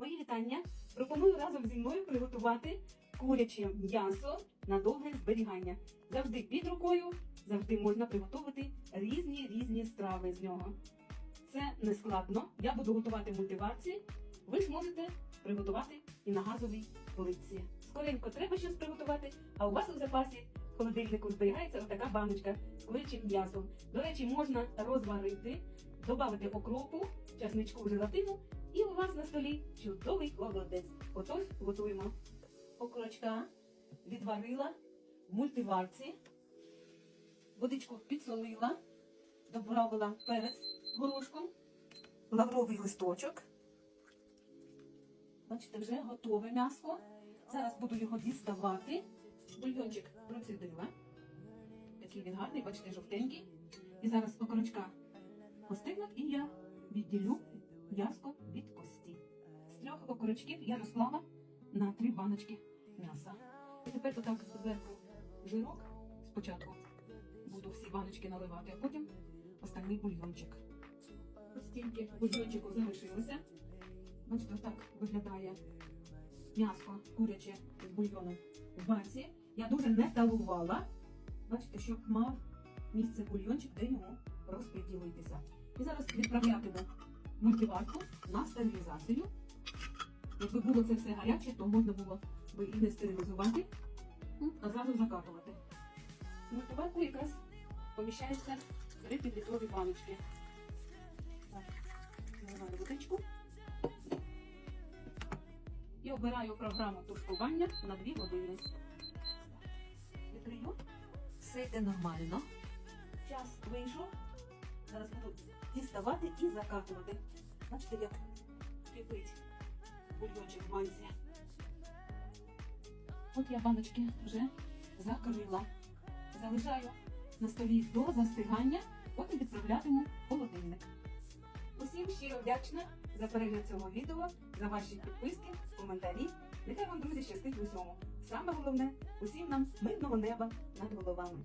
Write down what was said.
Мої вітання. Пропоную разом зі мною приготувати куряче м'ясо на довге зберігання. Завжди під рукою, завжди можна приготувати різні різні страви з нього. Це не складно. Я буду готувати мультиварці. Ви ж можете приготувати і на газовій плитці. Скоренько треба щось приготувати, а у вас у запасі в холодильнику зберігається отака баночка з курячим м'ясом. До речі, можна розварити, додати окропу, часничку, желатину, у вас на столі чудовий холодець. Отож, готуємо. Окорочка відварила в мультиварці, водичку підсолила, добавила перець горошком, лавровий листочок. Бачите, вже готове м'ясо. Зараз буду його діставати. Бульйончик процідила. Такий він гарний, бачите, жовтенький. І зараз окорочка остигнуть, і я відділю м'яско від кості. З трьох окорочків я розклала на три баночки м'яса. І тепер отак зверху жирок спочатку буду всі баночки наливати, а потім остальний бульйончик. Ось стільки бульйончику залишилося. Бачите, так виглядає м'ясо куряче з бульйоном в банці. Я дуже не талувала. Бачите, щоб мав місце бульйончик, де йому розподілитися. І зараз відправлятиму мультиварку на стерилізацію. Якби було це все гаряче, то можна було би і не стерилізувати, а зразу закатувати. В мультиварку якраз поміщається 3 підлітрові баночки. Так, наливаю водичку. І обираю програму тушкування на 2 години. Відкрию. Все йде нормально. Час вийшов. Зараз буду діставати і закатувати. Бачите, як кипить бульйончик в банці. От я баночки вже закрила. Залишаю на столі до застигання, потім відправлятиму в холодильник. Усім щиро вдячна за перегляд цього відео, за ваші підписки, коментарі. Нехай вам, друзі, щастить в усьому. Саме головне, усім нам мирного неба над головами.